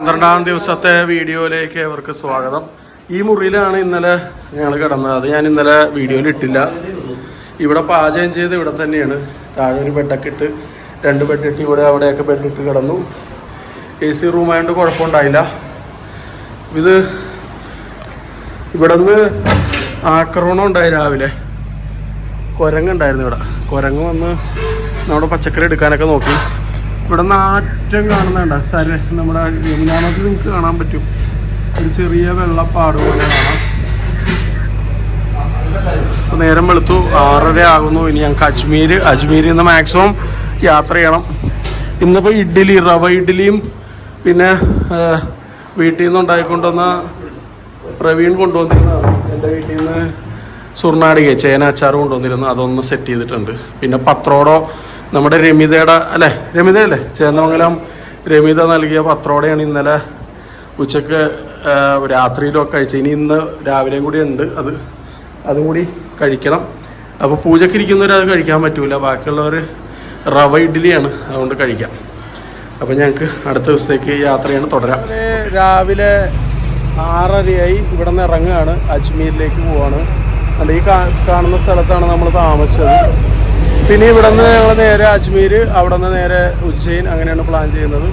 പന്ത്രണ്ടാം ദിവസത്തെ വീഡിയോയിലേക്ക് അവർക്ക് സ്വാഗതം. ഈ മുറിയിലാണ് ഇന്നലെ ഞങ്ങൾ കിടന്നത്. അത് ഞാൻ ഇന്നലെ വീഡിയോയിൽ ഇട്ടില്ല. ഇവിടെ പാചകം ചെയ്ത് ഇവിടെ തന്നെയാണ്. താഴെ ഒരു ബെഡൊക്കെ ഇട്ട് രണ്ട് ബെഡിട്ട് ഇവിടെ അവിടെയൊക്കെ ബെഡിട്ട് കിടന്നു. എ സി റൂമായതുകൊണ്ട് കുഴപ്പമുണ്ടായില്ല. ഇത് ഇവിടെ നിന്ന് ആക്രമണം ഉണ്ടായി രാവിലെ. കുരങ്ങുണ്ടായിരുന്നു ഇവിടെ. കുരങ്ങ് വന്ന് നമ്മുടെ പച്ചക്കറി എടുക്കാനൊക്കെ നോക്കി. ഇവിടെ നാറ്റം കാണുന്നുണ്ട്. സര നമ്മുടെ യമുനാനത്തിൽ നിങ്ങൾക്ക് കാണാൻ പറ്റും. ഒരു ചെറിയ വെള്ളപ്പാട് പോലെ കാണാം. നേരം വെളുത്തു. ആറര ആകുന്നു. ഇനി ഞങ്ങൾക്ക് അജ്മീർ അജ്മീരിൽ നിന്ന് മാക്സിമം യാത്ര ചെയ്യണം. ഇന്നിപ്പോൾ ഇഡ്ഡലി റവ ഇഡ്ഡലിയും പിന്നെ വീട്ടിൽ നിന്ന് ഉണ്ടായിക്കൊണ്ടുവന്ന പ്രവീൺ കൊണ്ടുവന്നിരുന്നതാണ്. എന്റെ വീട്ടിൽ നിന്ന് സുർണാടിക ചേന അച്ചാർ കൊണ്ടുവന്നിരുന്നു. അതൊന്ന് സെറ്റ് ചെയ്തിട്ടുണ്ട്. പിന്നെ പത്രോടോ നമ്മുടെ രമിതയുടെ അല്ലേ? രമിത അല്ലേ ചേന്നമംഗലം രമിത നൽകിയ പത്രോടെയാണ് ഇന്നലെ ഉച്ചയ്ക്ക് രാത്രിയിലൊക്കെ കഴിച്ചത്. ഇനി ഇന്ന് രാവിലെയും കൂടി ഉണ്ട്. അത് അതും കൂടി കഴിക്കണം. അപ്പോൾ പൂജയ്ക്ക് ഇരിക്കുന്നവർ അത് കഴിക്കാൻ പറ്റൂല. ബാക്കിയുള്ളവർ റവ ഇഡ്ഡലിയാണ് അതുകൊണ്ട് കഴിക്കാം. അപ്പോൾ ഞങ്ങൾക്ക് അടുത്ത ദിവസത്തേക്ക് യാത്രയാണ് തുടരാം. രാവിലെ ആറരയായി ഇവിടെ നിന്ന് ഇറങ്ങുകയാണ്. അജ്മീരിലേക്ക് പോവാണ്. അല്ല ഈ കാണുന്ന സ്ഥലത്താണ് നമ്മൾ താമസിച്ചത്. പിന്നെ ഇവിടെ നിന്ന് ഞങ്ങൾ നേരെ അജ്മീർ അവിടെ നിന്ന് നേരെ ഉജ്ജയിൻ അങ്ങനെയാണ് പ്ലാൻ ചെയ്യുന്നത്.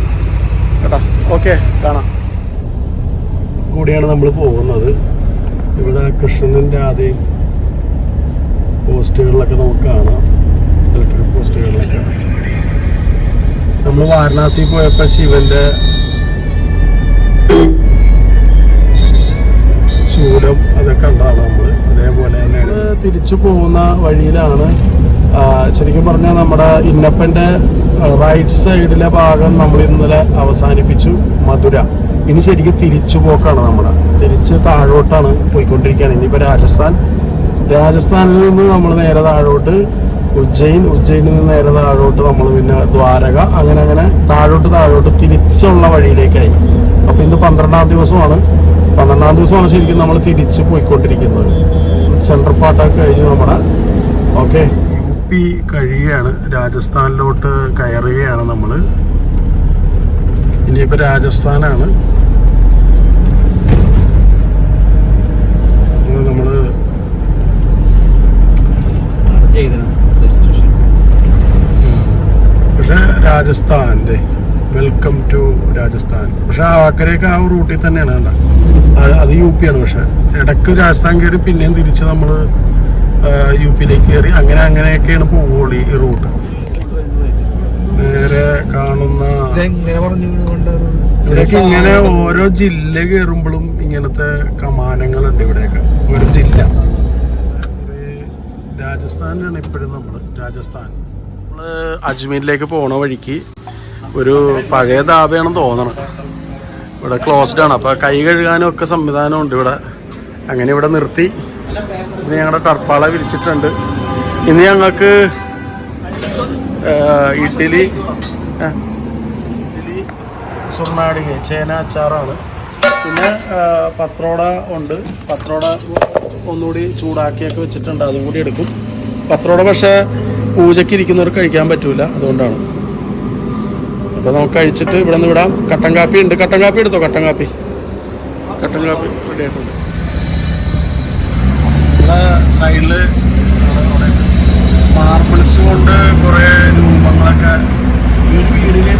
കേട്ടോ? ഓക്കെ കാണാം. കൂടിയാണ് നമ്മൾ പോകുന്നത്. ഇവിടെ കൃഷ്ണന്റെ ആദ്യം പോസ്റ്റുകളിലൊക്കെ നമുക്ക് കാണാം. ഇലക്ട്രിക് പോസ്റ്റുകളിലൊക്കെ. നമ്മൾ വാരണാസി പോയപ്പോൾ ശിവന്റെ ശൂലം അതൊക്കെ കണ്ടാണ് നമ്മൾ അതേപോലെ തന്നെയാണ്. തിരിച്ചു പോകുന്ന വഴിയിലാണ് ശരിക്കും പറഞ്ഞാൽ നമ്മുടെ ഇന്നപ്പന്റെ റൈറ്റ് സൈഡിലെ ഭാഗം നമ്മൾ ഇന്നലെ അവസാനിപ്പിച്ചു മധുര. ഇനി ശരിക്കും തിരിച്ചു പോക്കാണ് നമ്മുടെ. തിരിച്ച് താഴോട്ടാണ് പോയിക്കൊണ്ടിരിക്കുകയാണ്. ഇനിയിപ്പോൾ രാജസ്ഥാൻ. രാജസ്ഥാനിൽ നിന്ന് നമ്മൾ നേരെ താഴോട്ട് ഉജ്ജയിൻ ഉജ്ജയിനിൽ നിന്ന് നേരെ താഴോട്ട് നമ്മൾ പിന്നെ ദ്വാരക. അങ്ങനെ അങ്ങനെ താഴോട്ട് താഴോട്ട് തിരിച്ചുള്ള വഴിയിലേക്കായി. അപ്പോൾ ഇന്ന് പന്ത്രണ്ടാം ദിവസമാണ്. പന്ത്രണ്ടാം ദിവസമാണ് ശരിക്കും നമ്മൾ തിരിച്ച് പോയിക്കൊണ്ടിരിക്കുന്നത്. സെൻട്രൽ പാർട്ടൊക്കെ കഴിഞ്ഞ് നമ്മുടെ ഓക്കെ പി കഴിയുകയാണ്. രാജസ്ഥാനിലോട്ട് കയറുകയാണ് നമ്മൾ ഇനിയിപ്പോൾ രാജസ്ഥാനാണ്. നമ്മൾ പക്ഷെ രാജസ്ഥാന്റെ വെൽക്കം ടു രാജസ്ഥാൻ. പക്ഷെ ആക്കരയൊക്കെ ആ റൂട്ടിൽ തന്നെയാണ് കണ്ട അത് യു പി ആണ്. പക്ഷെ ഇടയ്ക്ക് രാജസ്ഥാൻ കയറി പിന്നെയും തിരിച്ച് നമ്മൾ യു പിയിലേക്ക് കയറി. അങ്ങനെ അങ്ങനെയൊക്കെയാണ് പോവുള്ളൂ ഈ റൂട്ട്. നേരെ കാണുന്ന ഇവിടെയൊക്കെ ഇങ്ങനെ ഓരോ ജില്ല കയറുമ്പോഴും ഇങ്ങനത്തെ കമാനങ്ങളുണ്ട് ഇവിടെയൊക്കെ ഒരു ജില്ല. രാജസ്ഥാനിലാണ് ഇപ്പോഴും നമ്മൾ രാജസ്ഥാൻ. നമ്മൾ അജ്മീരിലേക്ക് പോണ വഴിക്ക് ഒരു പഴയ ധാബയാണെന്ന് തോന്നണം. ഇവിടെ ക്ലോസ്ഡ് ആണ്. അപ്പോൾ കൈ കഴുകാനും ഒക്കെ സംവിധാനമുണ്ട് ഇവിടെ. അങ്ങനെ ഇവിടെ നിർത്തി. ഇനി ഞങ്ങളുടെ ടർപ്പാള വിരിച്ചിട്ടുണ്ട്. ഇനി ഞങ്ങൾക്ക് ഇഡ്ഡലി ഇഡ്ഡലി സുർണാടിക ചേന അച്ചാറാണ്. പിന്നെ പത്രോട ഉണ്ട്. പത്രോട ഒന്നുകൂടി ചൂടാക്കിയൊക്കെ വെച്ചിട്ടുണ്ട്. അതും കൂടി എടുക്കും. പത്രോട പക്ഷേ പൂജയ്ക്ക് ഇരിക്കുന്നവർക്ക് കഴിക്കാൻ പറ്റൂല. അതുകൊണ്ടാണ്. അപ്പോൾ നമുക്ക് കഴിച്ചിട്ട് ഇവിടെ നിന്ന് വിടാം. കട്ടൻ കാപ്പി ഉണ്ട്. കട്ടൻ കാപ്പി എടുത്തോ? കട്ടൻ കാപ്പി. കട്ടൻ കാപ്പി റെഡി ആയിട്ടുണ്ട്. ഇവിടെ സൈഡിൽ മാർബിൾസ് കൊണ്ട് കുറേ രൂപങ്ങളൊക്കെ ഈ വീടിന്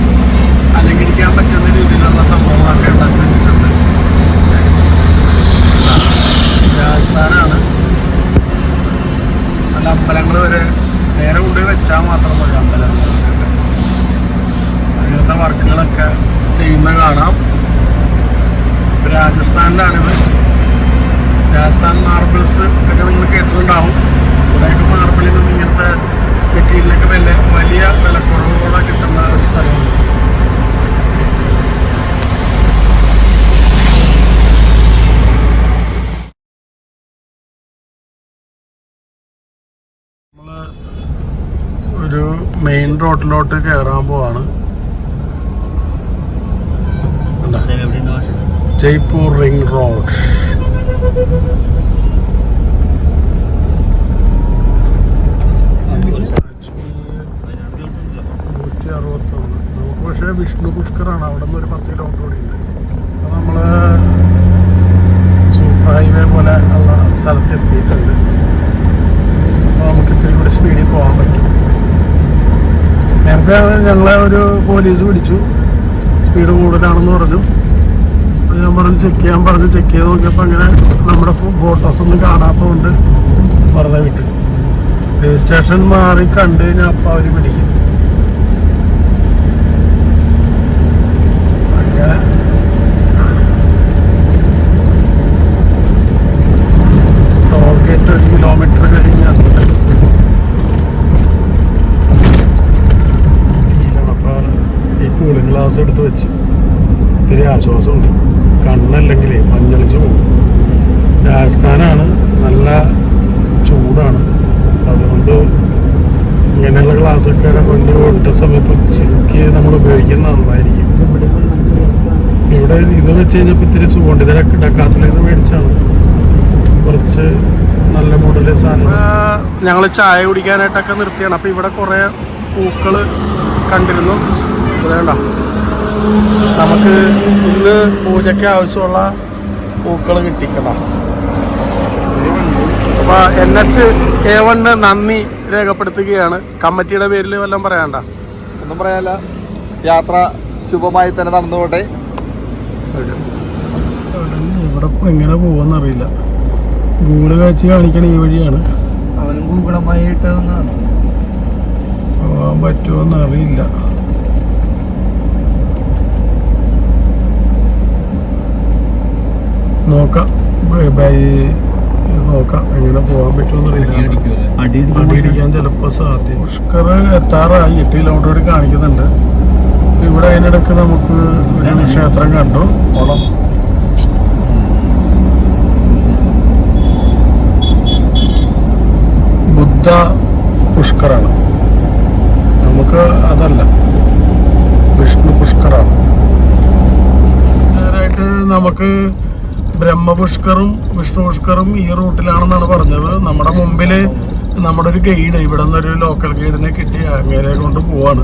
അലങ്കരിക്കാൻ പറ്റുന്ന രീതിയിലുള്ള സംഭവങ്ങളൊക്കെ ഉണ്ടാക്കി വെച്ചിട്ടുണ്ട്. രാജസ്ഥാനാണ് നല്ല അമ്പലങ്ങൾ വരെ നേരെ കൊണ്ടുപോയി വെച്ചാൽ മാത്രം മതി അമ്പലങ്ങൾ അങ്ങനത്തെ വർക്കുകളൊക്കെ ചെയ്യുന്ന കാണാം. രാജസ്ഥാനിലാണിത്. രാജസ്ഥാൻ മാർബിൾസ് ഒക്കെ നിങ്ങൾ കേട്ടിട്ടുണ്ടാവും. ഇവിടെയൊക്കെ മാർബിളിൽ നിന്ന് ഇങ്ങനത്തെ മെറ്റീരിയലൊക്കെ വില വലിയ വിലക്കുറവോടെ കിട്ടുന്ന ഒരു സ്ഥലമാണ്. ഒരു മെയിൻ റോഡിലോട്ട് കയറാൻ പോവാണ്? Jaipur ring road. നൂറ്റി അറുപത്തൊന്ന് നമുക്ക് പക്ഷേ വിഷ്ണു പുഷ്കറാണ് അവിടെ നിന്ന് ഒരു പത്ത് കിലോമീറ്റർ കൂടി ഉണ്ട് അപ്പോൾ നമ്മൾ സൂപ്പർ ഹൈവേ പോലെ ഉള്ള സ്ഥലത്ത് എത്തിയിട്ടുണ്ട്. അപ്പോൾ നമുക്ക് ഇത്തിരി കൂടി സ്പീഡിൽ പോകാൻ പറ്റും. നേരത്തെ ഞങ്ങളെ ഒരു പോലീസ് പിടിച്ചു സ്പീഡ് കൂടുതലാണെന്ന് പറഞ്ഞു. ഞാൻ പറഞ്ഞു ചെക്ക് ചെയ്യാൻ പറഞ്ഞു ചെക്ക് ചെയ്ത് നോക്കിയപ്പോൾ അങ്ങനെ നമ്മുടെ ഫോട്ടോസ് ഒന്നും കാണാത്തതുകൊണ്ട് വെറുതെ വിട്ടു. രജിസ്ട്രേഷൻ മാറി കണ്ടു കഴിഞ്ഞാൽ അപ്പം അവർ പിടിക്കും. ഗ്ലാസ് എടുത്ത് വെച്ച്. ഇത്തിരി ആശ്വാസമുണ്ട്. കണ്ണല്ലെങ്കിലേ മഞ്ഞളിച്ച് പോകും. രാജസ്ഥാനാണ് നല്ല ചൂടാണ്. അതുകൊണ്ട് ഇങ്ങനെയുള്ള ഗ്ലാസ്സൊക്കെ വണ്ടി ഓട്ട സമയത്ത് ഉച്ചയ്ക്ക് നമ്മൾ ഉപയോഗിക്കുന്നത് നന്നായിരിക്കും. ഇവിടെ ഇത് വെച്ച് കഴിഞ്ഞപ്പോൾ ഇത്തിരി സുഖമുണ്ട്. ഇത് ഡക്കാത്തിൽ മേടിച്ചാണ്. കുറച്ച് നല്ല മോഡൽ സാധനം ഞങ്ങൾ ചായ കുടിക്കാനായിട്ടൊക്കെ നിർത്തിയാണ്. അപ്പോൾ ഇവിടെ കുറേ പൂക്കൾ കണ്ടിരുന്നു. വേണ്ട. നമുക്ക് ഇന്ന് പൂജയ്ക്ക് ആവശ്യമുള്ള പൂക്കൾ കിട്ടിക്കണം. അപ്പൊ എൻ എച്ച് എ വണ്ണ് നന്ദി രേഖപ്പെടുത്തുകയാണ്. കമ്മിറ്റിയുടെ പേരിൽ വല്ലതും പറയാണ്ട? ഒന്നും പറയാല്ല യാത്ര ശുഭമായി തന്നെ നടന്നുകൊണ്ടേ ഇവിടെ എങ്ങനെ പോവാന്ന് അറിയില്ല ഗൂഗിൾ കാഴ്ച കാണിക്കണ ഈ വഴിയാണ്. അവനും ഗൂഗിളമായിട്ട് പോവാൻ പറ്റുമോന്ന് നോക്കാം. ബൈ- ബൈ നോക്കാം. എങ്ങനെ പോകാൻ പറ്റുമെന്ന് അറിയില്ല അടിയിടിക്കാൻ ചിലപ്പോൾ സാധ്യത. പുഷ്കർ എത്താറായി. എട്ട് കിലോമീറ്റർ കൂടി കാണിക്കുന്നുണ്ട്. ഇവിടെ അതിനിടക്ക് നമുക്ക് ഒരു ക്ഷേത്രം കണ്ടു. ബുദ്ധ പുഷ്കറാണ്. നമുക്ക് അതല്ല. വിഷ്ണു പുഷ്കറാണ്. നേരായിട്ട് നമുക്ക് ബ്രഹ്മപുഷ്കറും വിഷ്ണു പുഷ്കറും ഈ റൂട്ടിലാണെന്നാണ് പറഞ്ഞത്. നമ്മുടെ മുമ്പിൽ നമ്മുടെ ഒരു ഗൈഡ് ഇവിടെ നിന്നൊരു ലോക്കൽ ഗൈഡിനെ കിട്ടി. അങ്ങേരെ കൊണ്ട് പോവാണ്.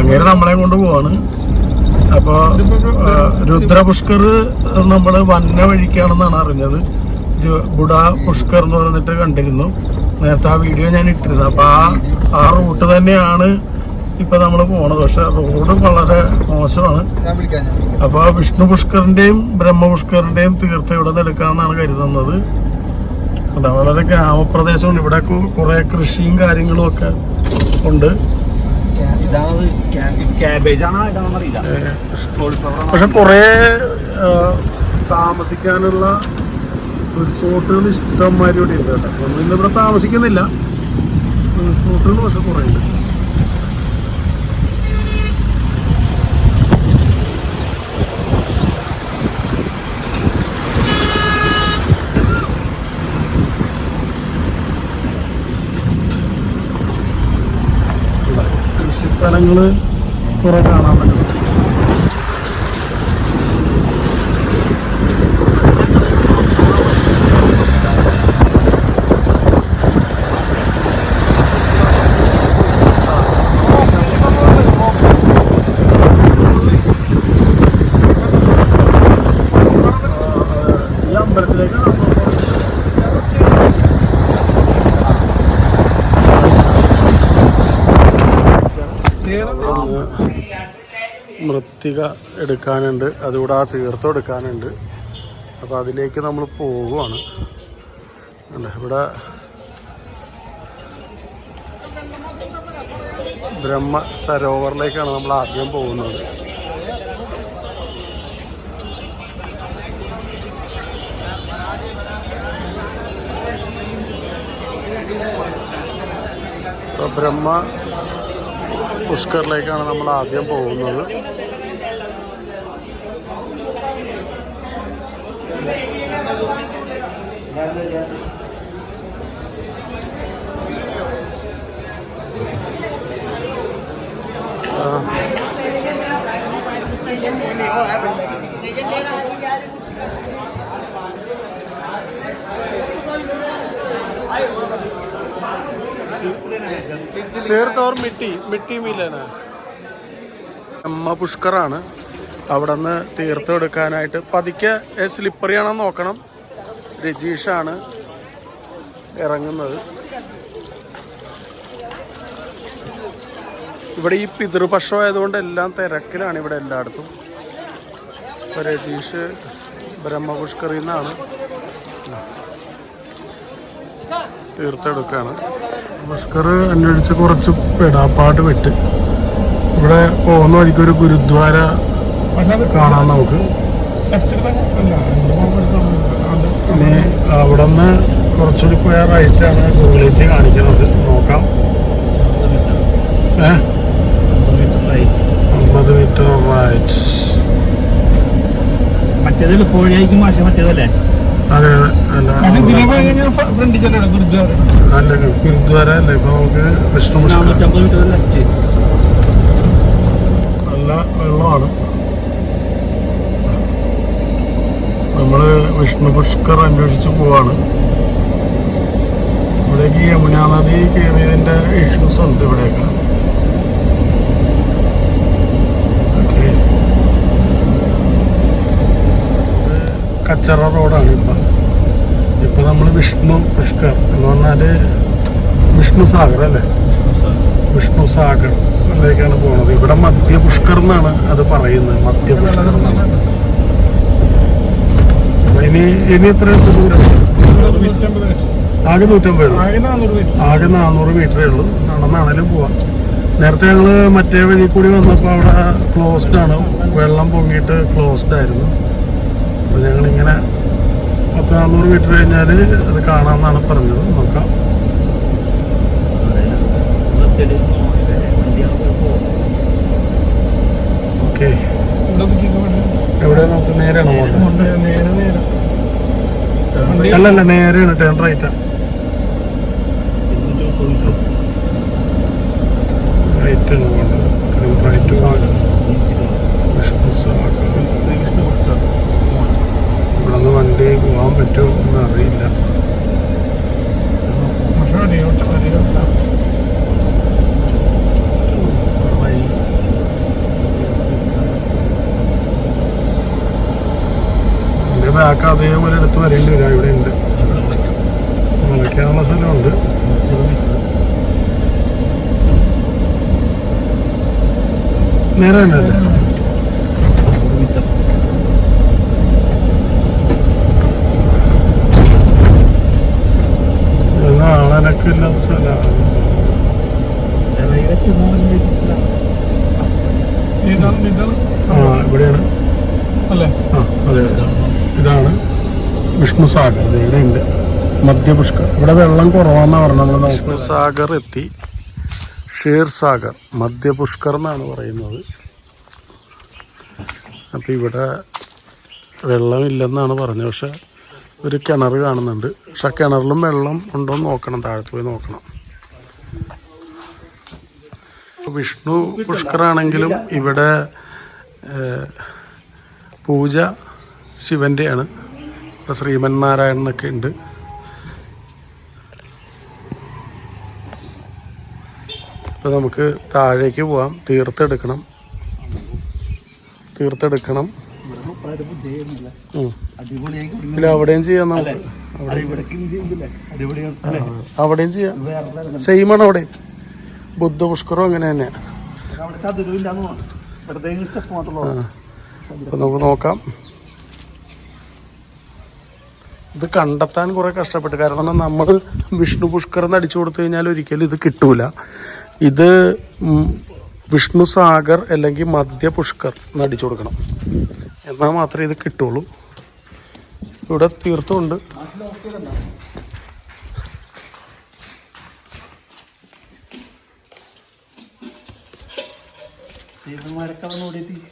അങ്ങേരെ നമ്മളെ കൊണ്ട് പോവാണ്. അപ്പോൾ രുദ്രപുഷ്കർ നമ്മൾ വന്ന വഴിക്കാണെന്നാണ് അറിഞ്ഞത്. ബുഡ പുഷ്കർ എന്ന് പറഞ്ഞിട്ട് കണ്ടിരുന്നു. നേരത്തെ ആ വീഡിയോ ഞാൻ ഇട്ടിരുന്നു. അപ്പോൾ ആ ആ റൂട്ട് തന്നെയാണ് ഇപ്പൊ നമ്മൾ പോണത്. പക്ഷെ റോഡ് വളരെ മോശമാണ്. അപ്പൊ ആ വിഷ്ണു പുഷ്കറിന്റെയും ബ്രഹ്മ പുഷ്കറിന്റെയും ബ്രഹ്മപുഷ്കറിന്റെയും തീർത്ഥം ഇവിടെ നിന്ന് എടുക്കാമെന്നാണ് കരുതുന്നത്. അതാ വളരെ ഗ്രാമപ്രദേശമാണ് ഇവിടെ കുറെ കൃഷിയും കാര്യങ്ങളും ഒക്കെ ഉണ്ട്. പക്ഷെ കുറെ താമസിക്കാനുള്ള റിസോർട്ടുകൾ ഇഷ്ടംമാരി ഇവിടെ ഉണ്ട് കേട്ടോ. ഇന്ന് ഇവിടെ താമസിക്കുന്നില്ല. റിസോർട്ടുകൾ പക്ഷെ കുറെ ഉണ്ട്. കുറേ കുറെ കാണാൻ പറ്റും ഈ അമ്പലത്തിലേക്കാണ് നമ്മൾ പോകുന്നത്. ഒന്ന് മൃത്തിക എടുക്കാനുണ്ട്. അതുകൂടെ ആ തീർത്ഥം എടുക്കാനുണ്ട്. അപ്പോൾ അതിലേക്ക് നമ്മൾ പോവുകയാണ്. ഇവിടെ ബ്രഹ്മ സരോവറിലേക്കാണ് നമ്മൾ ആദ്യം പോകുന്നത്. ബ്രഹ്മ പുഷ്കറിലേക്കാണ് നമ്മൾ ആദ്യം പോകുന്നത്. ആ. തീർത്ത ഓർ മിട്ടി മിട്ടി മീലാണ് അമ്മ പുഷ്കറാണ്. അവിടെ നിന്ന് തീർത്ഥം എടുക്കാനായിട്ട് പതുക്കെ സ്ലിപ്പറി ആണോ നോക്കണം. രജീഷാണ് ഇറങ്ങുന്നത്. ഇവിടെ ഈ പിതൃപക്ഷം ആയതുകൊണ്ട് എല്ലാം തിരക്കിലാണ് ഇവിടെ എല്ലായിടത്തും. ഇപ്പോൾ രജീഷ് ബ്രഹ്മപുഷ്കറിൽ നിന്നാണ്. തീർത്തെടുക്കുകയാണ് പുഷ്കർ അന്വേഷിച്ച് കുറച്ച് പെടാപ്പാട് വിട്ട്. ഇവിടെ പോകുന്ന വഴിക്ക് ഒരു ഗുരുദ്വാര കാണാം നമുക്ക്. ഇനി അവിടെ നിന്ന് കുറച്ചുകൂടി പോയ റൈറ്റാണ് ഗൂഗിളേജ് കാണിക്കുന്നത്. നോക്കാം. ഏ? അമ്പത് മീറ്റർ റൈറ്റ് മറ്റേത് എളുപ്പവഴിയായിരിക്കും മാഷ മറ്റേതല്ലേ? അതെ അല്ല അല്ല. ഗുരുദ്വാര അല്ലേ ഇപ്പൊ നമുക്ക് വിഷ്ണു പുഷ്കർ നാനൂറ്റമ്പത് മീറ്റർ ലെഫ്റ്റ് നല്ല വെള്ളമാണ്. നമ്മൾ വിഷ്ണു പുഷ്കർ അന്വേഷിച്ച് പോവാണ്. ഇവിടേക്ക് യമുന നദി കേറിയതിന്റെ ഇഷ്യൂസ് ഉണ്ട് ഇവിടെയൊക്കെ ഓക്കെ കച്ചറ റോഡാണ് ഇപ്പം. ഇപ്പം നമ്മൾ വിഷ്ണു പുഷ്കർ എന്ന് പറഞ്ഞാൽ വിഷ്ണു സാഗർ അല്ലേ? വിഷ്ണു സാഗർ. അതിലേക്കാണ് പോകുന്നത് ഇവിടെ മധ്യ പുഷ്കർ എന്നാണ് അത് പറയുന്നത്. മധ്യ പുഷ്കർ എന്നാണ് ഇനി ഇനി എത്ര ദൂരം? ആകെ നൂറ്റമ്പത്. ആകെ നാനൂറ് മീറ്ററേ ഉള്ളൂ. നടന്നാണേലും പോവാം. നേരത്തെ ഞങ്ങൾ മറ്റേ വഴി കൂടി വന്നപ്പോൾ അവിടെ ക്ലോസ്ഡ് ആണ്. വെള്ളം പൊങ്ങിയിട്ട് ക്ലോസ്ഡ് ആയിരുന്നു. അപ്പൊ ഞങ്ങളിങ്ങനെ പത്ത് നാനൂറ് മീറ്റർ കഴിഞ്ഞാൽ അത് കാണാമെന്നാണ് പറഞ്ഞത്. നോക്കാം. ഓക്കെ. എവിടെ നമുക്ക് നേരെയാണോ അല്ലല്ല നേരെയാണ്. ടേൺ റൈറ്റാ റൈറ്റ് ആണ് പോകേണ്ടത് ടേൺ റൈറ്റ് പോകാൻ വിഷ്ണു സാഗർ ഇവിടെ നിന്ന് വണ്ടി പോകാൻ പറ്റുമോ എന്ന് അറിയില്ല. എന്റെ ബാക്ക് അതേപോലെ എടുത്ത് വരേണ്ടി വരാം. ഇവിടെ ഉണ്ട് മുളയ്ക്കാനുള്ള സ്ഥലമുണ്ട്. നേരെ തന്നെ അല്ലേ ഇതൊന്നും ആളനൊക്കെ ഇല്ലാത്ത സ്ഥലമാണ് ആ ഇവിടെയാണ് അല്ലേ ആ അതെ അതെ. ഇതാണ് വിഷ്ണു സാഗർ ഇത് ഇവിടെ ഉണ്ട് മധ്യപുഷ്കർ ഇവിടെ വെള്ളം കുറവാന്നാ പറഞ്ഞത് നമ്മൾ എത്തി ഷേർ സാഗർ. മധ്യപുഷ്കർ എന്നാണ് പറയുന്നത്. അപ്പോൾ ഇവിടെ വെള്ളമില്ലെന്നാണ് പറഞ്ഞത്. പക്ഷെ ഒരു കിണർ കാണുന്നുണ്ട്. പക്ഷെ ആ കിണറിലും വെള്ളം ഉണ്ടോ എന്ന് നോക്കണം. താഴത്ത് പോയി നോക്കണം. വിഷ്ണു പുഷ്കറാണെങ്കിലും ഇവിടെ പൂജ ശിവന്റെയാണ് ഇപ്പോൾ ശ്രീമൻ നാരായണൻ എന്നൊക്കെ ഉണ്ട്. ഇപ്പോൾ നമുക്ക് താഴേക്ക് പോവാം. തീർത്തെടുക്കണം. തീർത്തെടുക്കണം. ഇല്ല അവിടെയും ചെയ്യാം നമുക്ക്. അവിടെയും ചെയ്യാം. സെയിം ആണ് അവിടെ. ബുദ്ധ പുഷ്കറും അങ്ങനെ തന്നെ. അപ്പൊ നമുക്ക് നോക്കാം. ഇത് കണ്ടെത്താൻ കുറെ കഷ്ടപ്പെട്ടു. കാരണം നമ്മൾ വിഷ്ണു പുഷ്കർ എന്ന് അടിച്ചു കൊടുത്തു കഴിഞ്ഞാൽ ഒരിക്കലും ഇത് കിട്ടൂല. ഇത് വിഷ്ണു സാഗർ അല്ലെങ്കിൽ മധ്യ പുഷ്കർ എന്ന് അടിച്ചു കൊടുക്കണം. എന്നാൽ മാത്രമേ ഇത് കിട്ടുള്ളൂ. ഇവിടെ തീർത്തുണ്ട്.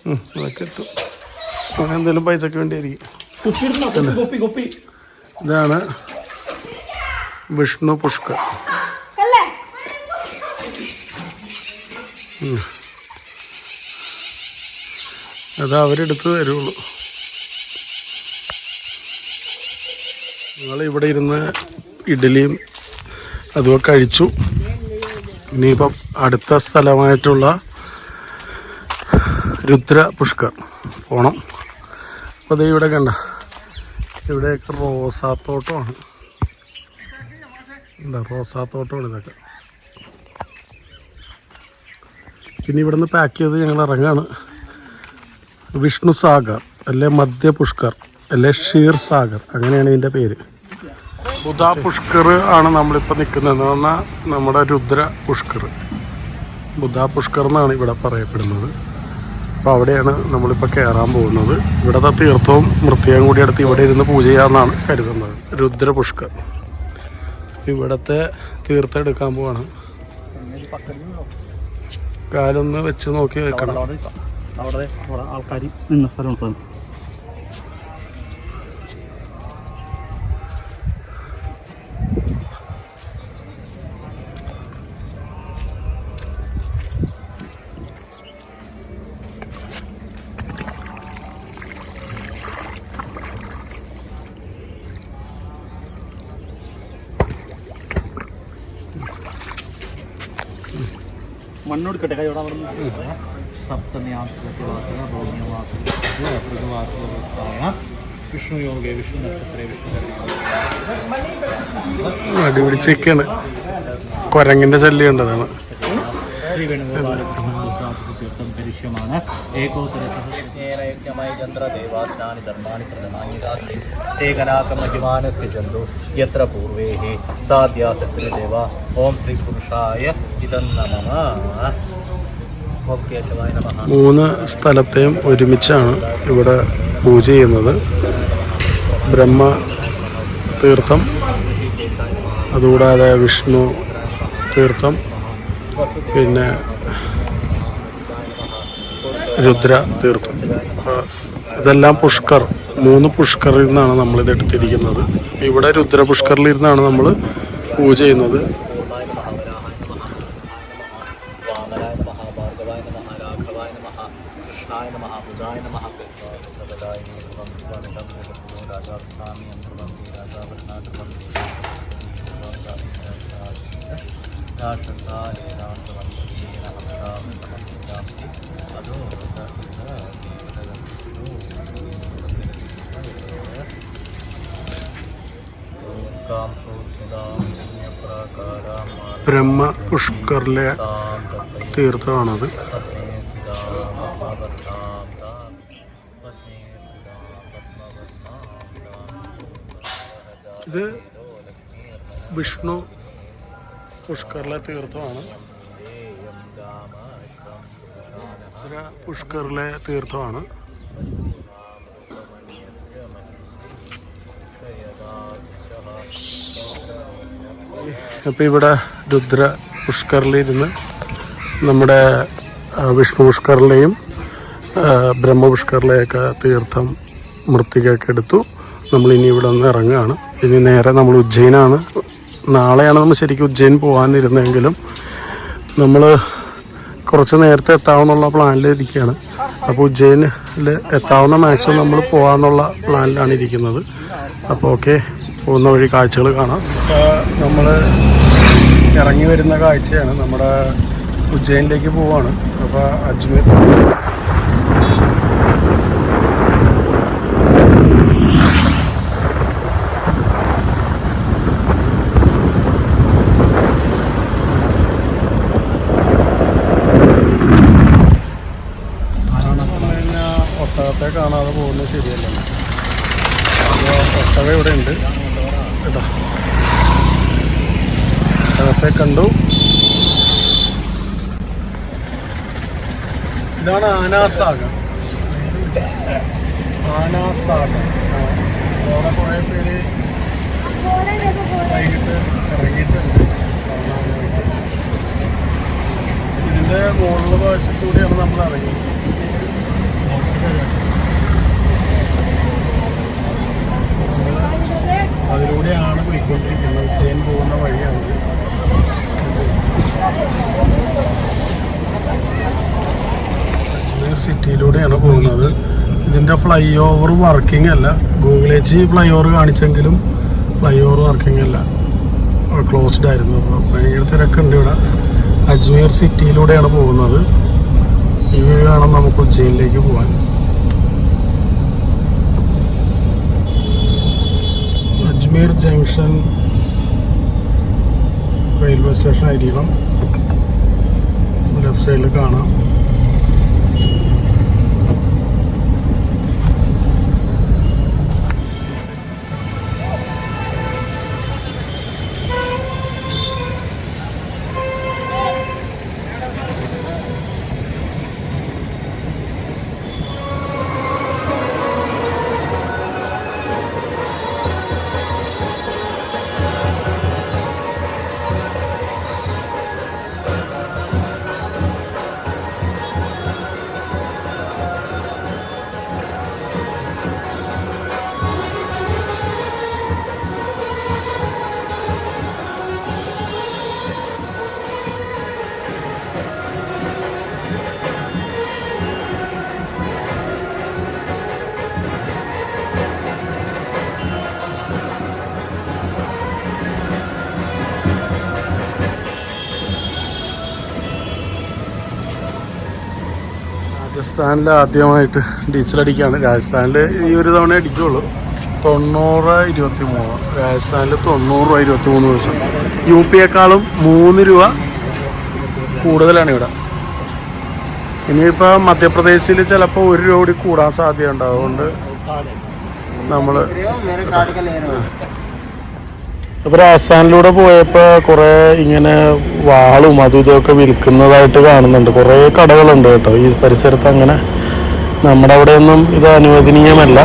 ഉം, അതൊക്കെ കിട്ടും. അങ്ങനെ എന്തെങ്കിലും പൈസക്ക് വേണ്ടിയായിരിക്കും. ഇതാണ് വിഷ്ണു പുഷ്കർ. അത് അവരെടുത്ത് തരുള്ളൂ. ഞങ്ങൾ ഇവിടെ ഇരുന്ന് ഇഡ്ഡലിയും അതുമൊക്കെ കഴിച്ചു. ഇനിയിപ്പം അടുത്ത സ്ഥലമായിട്ടുള്ള രുദ്ര പുഷ്കർ പോണം. അപ്പോൾ ദേ ഇവിടെ കണ്ട. ഇവിടെയൊക്കെ റോസാത്തോട്ടമാണ്. എന്താ റോസാത്തോട്ടമാണ് ഇതൊക്കെ. പിന്നെ ഇവിടുന്ന് പാക്ക് ചെയ്ത് ഞങ്ങൾ ഇറങ്ങാണ്. വിഷ്ണു സാഗർ അല്ലെ മധ്യ പുഷ്കർ അല്ലെ ഷീർ സാഗർ അങ്ങനെയാണ് ഇതിന്റെ പേര്. ബുധ പുഷ്കർ ആണ് നമ്മളിപ്പോൾ നിൽക്കുന്നത് പറഞ്ഞാൽ നമ്മുടെ രുദ്ര പുഷ്കർ. ബുധ പുഷ്കർ എന്നാണ് ഇവിടെ പറയപ്പെടുന്നത്. അപ്പോൾ അവിടെയാണ് നമ്മളിപ്പോൾ കയറാൻ പോകുന്നത്. ഇവിടുത്തെ തീർത്ഥവും വൃത്തിയും കൂടി എടുത്ത് ഇവിടെ ഇരുന്ന് പൂജ ചെയ്യാമെന്നാണ് കരുതുന്നത്. രുദ്രപുഷ്കർ. ഇവിടുത്തെ തീർത്ഥം എടുക്കാൻ പോവാണ്. കാലൊന്ന് വെച്ച് നോക്കി വെക്കണം. ആൾക്കാർ നിന്ന സ്ഥലമാണ് മണ്ണെടുക്കട്ടെ കൈയോടെ അവിടെ സപ്തമ്യാസവാസന വിഷ്ണുയോഗേ വിഷ്ണു നക്ഷത്രേ വിഷ്ണു അടിപിടിച്ചൊക്കെയാണ് കുരങ്ങിന്റെ ശല്യം ഉണ്ടതാണ് ശ്രീ വേണുഗോപാലകൃഷ്ണതീർത്ഥം കരിഷ്യമാണ് ഏകോത്തര സഹസ്രേണയജ്ഞമായി ചന്ദ്രദേവാസ്നാനി ധർമാണി പ്രദമാനി രാത്രി തേകനാകമജമാനസ്യ ജന്തു യത്ര പൂർവേ സാധ്യാസത്രിദേവ ഓം ശ്രീ പുരുഷായ ഇതം നമ. ഓം നമ. മൂന്ന് സ്ഥലത്തെയും ഒരുമിച്ചാണ് ഇവിടെ പൂജ ചെയ്യുന്നത്. ബ്രഹ്മ തീർത്ഥം അതുകൂടാതെ വിഷ്ണു തീർത്ഥം പിന്നെ രുദ്ര തീർത്ഥം ഇതെല്ലാം പുഷ്കർ. മൂന്ന് പുഷ്കറിൽ നിന്നാണ് നമ്മൾ എടുത്തിരിക്കുന്നത്. ഇവിടെ രുദ്ര പുഷ്കറിൽ ഇരുന്നാണ് നമ്മൾ പൂജ ചെയ്യുന്നത്. പുഷ്കറിലെ തീർത്ഥമാണത്. ഇത് വിഷ്ണു പുഷ്കറിലെ തീർത്ഥമാണ്. പുഷ്കറിലെ തീർത്ഥമാണ്. അപ്പൊ ഇവിടെ രുദ്ര പുഷ്കറിലിരുന്ന് നമ്മുടെ വിഷ്ണു പുഷ്കറിലെയും ബ്രഹ്മപുഷ്കറിലെയൊക്കെ ബ്രഹ്മ പുഷ്കറിലെയൊക്കെ തീർത്ഥം മൃത്തികയൊക്കെ എടുത്തു. നമ്മൾ ഇനി ഇവിടെ നിന്ന് ഇറങ്ങുകയാണ്. ഇനി നേരെ നമ്മൾ ഉജ്ജയിനാണ്. നാളെയാണ് നമ്മൾ ശരിക്കും ഉജ്ജയിൻ പോകാനിരുന്നെങ്കിലും നമ്മൾ കുറച്ച് നേരത്തെ എത്താമെന്നുള്ള പ്ലാനിലിരിക്കുകയാണ്. അപ്പോൾ ഉജ്ജയിനിൽ എത്താവുന്ന മാക്സിമം നമ്മൾ പോകാമെന്നുള്ള പ്ലാനിലാണ് ഇരിക്കുന്നത്. അപ്പോൾ ഓക്കെ പോകുന്ന വഴി കാഴ്ചകൾ കാണാം. നമ്മൾ ഇറങ്ങി വരുന്ന കാഴ്ചയാണ്. നമ്മുടെ ഉജ്ജയിനിലേക്ക് പോവാണ്. അപ്പോൾ അജ്മീർ. ഒട്ടകത്തെ കാണാതെ പോകുന്നത് ശരിയല്ല. അപ്പോൾ ഒട്ടകം ഇവിടെ ഉണ്ട് കേട്ടോ ഒട്ടകത്തെ കണ്ടു. ഇതാണ് ആനാസാഗർ. ആനാസാഗർ. അവിടെ കുറേ പേര് വൈകിട്ട് ഇറങ്ങിയിട്ടുണ്ട്. ഇതിന്റെ മുകളിലെ വശത്തൂടെയാണ് നമ്മൾ ഇറങ്ങിയത് അതിലൂടെയാണ് പോയിക്കൊണ്ടിരിക്കുന്നത്. ഉച്ചയിൽ പോകുന്ന വഴിയാണ് അജ്മീർ സിറ്റിയിലൂടെയാണ് പോകുന്നത്. ഇതിന്റെ ഫ്ലൈ ഓവർ വർക്കിംഗ് അല്ല. ഗൂഗിൾ എച്ച് ഫ്ലൈ ഓവർ കാണിച്ചെങ്കിലും ഫ്ലൈ ഓവർ വർക്കിംഗ് അല്ല ക്ലോസ്ഡ് ആയിരുന്നു. അപ്പോൾ ഭയങ്കര തിരക്കുണ്ട് ഇവിടെ. അജ്മീർ സിറ്റിയിലൂടെയാണ് പോകുന്നത്. ഈ വഴി വേണം നമുക്ക് ഉജ്ജയിനിലേക്ക് പോകാൻ അജ്മീർ ജംഗ്ഷൻ റെയിൽവേ സ്റ്റേഷൻ ആയിരിക്കണം. ലെഫ്റ്റ് സൈഡിൽ കാണാം. രാജസ്ഥാനിൽ ആദ്യമായിട്ട് ഡീസൽ അടിക്കുകയാണ് രാജസ്ഥാനിൽ ഈ ഒരു തവണ അടിക്കുകയുള്ളു തൊണ്ണൂറ് ഇരുപത്തി മൂന്ന് രാജസ്ഥാനിൽ തൊണ്ണൂറ് രൂപ ഇരുപത്തി മൂന്ന് ദിവസം. യു പിയേക്കാളും മൂന്ന് രൂപ കൂടുതലാണ് ഇവിടെ. ഇനിയിപ്പോൾ മധ്യപ്രദേശിൽ ചിലപ്പോൾ ഒരു രൂപ കൂടി കൂടാൻ സാധ്യതയുണ്ട്. അതുകൊണ്ട് നമ്മൾ അപ്പോൾ രാജസ്ഥാനിലൂടെ പോയപ്പോൾ കുറേ ഇങ്ങനെ വാളും അതും ഇതൊക്കെ വിൽക്കുന്നതായിട്ട് കാണുന്നുണ്ട്. കുറേ കടകളുണ്ട് കേട്ടോ. ഈ പരിസരത്ത് അങ്ങനെ നമ്മുടെ അവിടെയൊന്നും ഇത് അനുവദനീയമല്ല.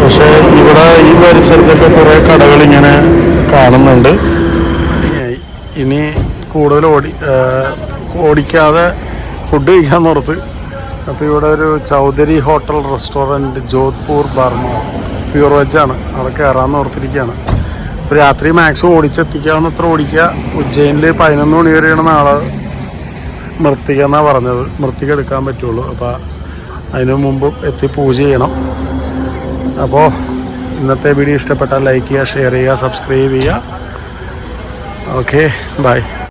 പക്ഷേ ഇവിടെ ഈ പരിസരത്തൊക്കെ കുറേ കടകൾ ഇങ്ങനെ കാണുന്നുണ്ട്. ഇനി കൂടുതൽ ഓടി ഓടിക്കാതെ ഫുഡ് കഴിക്കാൻ നിർത്ത് അപ്പോൾ ഇവിടെ ഒരു Chaudhary hotel restaurant Jodhpur Burma pure വെജാണ് അവിടെ കയറാമെന്ന് ഓർത്തിരിക്കുകയാണ്. രാത്രി മാക്സിമം ഓടിച്ചെത്തിക്കാവുന്ന അത്ര ഓടിക്കുക. ഉജ്ജയിനിൽ പതിനൊന്ന് മണി വരെയാണ് നാളെ മൃത്തിക എന്നാണ് പറഞ്ഞത്. മൃത്തിക എടുക്കാൻ പറ്റുള്ളൂ. അപ്പോൾ അതിന് മുമ്പ് എത്തി പൂജ ചെയ്യണം. അപ്പോൾ ഇന്നത്തെ വീഡിയോ ഇഷ്ടപ്പെട്ടാൽ ലൈക്ക് ചെയ്യുക ഷെയർ ചെയ്യുക സബ്സ്ക്രൈബ് ചെയ്യുക. Okay bye